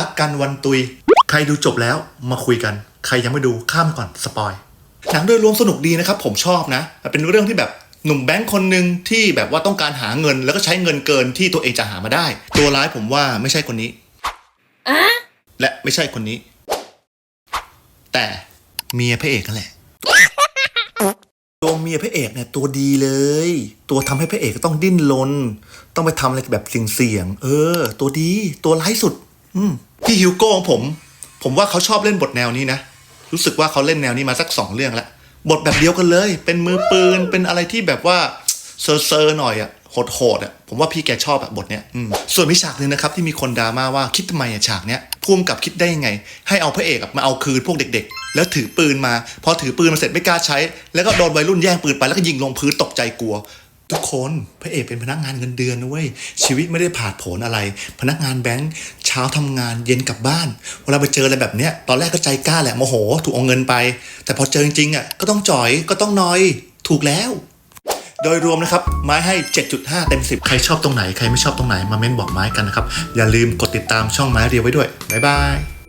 รักกันวันตุย ใครดูจบแล้วมาคุยกัน ใครยังไม่ดูข้ามก่อนสปอยหนังโดยรวมสนุกดีนะครับ ผมชอบนะเป็นเรื่องที่แบบหนุ่มแบงค์คนหนึ่งที่แบบว่าต้องการหาเงิน แล้วก็ใช้เงินเกินที่ตัวเองจะหามาได้ ตัวร้ายผมว่าไม่ใช่คนนี้และไม่ใช่คนนี้ แต่เมียพระเอกนั่นแหละตัวเมียพระเอกเนี่ยตัวดีเลย ตัวทำให้พระเอกต้องดิ้นรนต้องไปทำอะไรแบบเสี่ยงๆเออ ตัวดีตัวร้ายสุด อืม พี่ฮิวโก้ของผม ผมว่าเขาชอบเล่นบทแนวนี้นะ รู้สึกว่าเขาเล่นแนวนี้มาสักสองเรื่องแล้วบทแบบเดียวกันเลย เป็นมือปืน เป็นอะไรที่แบบว่าเซอร์เซอร์หน่อยอะโหดๆอะผมว่าพี่แกชอบแบบบทเนี้ยส่วนมีฉากหนึ่งนะครับที่มีคนดราม่าว่าคิดทำไมอะฉากเนี้ยพุ่มกับคิดได้ยังไง ให้เอาพระเอกมาเอาคืนพวกเด็ก ๆ แล้วถือปืนมา พอถือปืนมาเสร็จไม่กล้าใช้ แล้วก็โดนวัยรุ่นแย่งปืนไปแล้วก็ยิงลงพื้นตกใจกลัว ทุกคนพระเอกเป็นพนักงานเงินเดือนนะเว้ยชีวิตไม่ได้ผ่าดผนอะไร พนักงานแบงค์เช้าทำงานเย็นกลับบ้าน เวลาไปเจออะไรแบบเนี้ยตอนแรกก็ใจกล้าแหละโมโห ถูกเอาเงินไป แต่พอเจอจริงๆอะก็ต้องจ่อยก็ต้องนอยถูกแล้ว โดยรวมนะครับ ไม้ให้ 7.5 เต็ม 10 ใครชอบตรงไหน ใครไม่ชอบตรงไหนมาเม้นบอกไม้กันนะครับ อย่าลืมกดติดตามช่องไม้เรียวไว้ด้วยบ๊ายบาย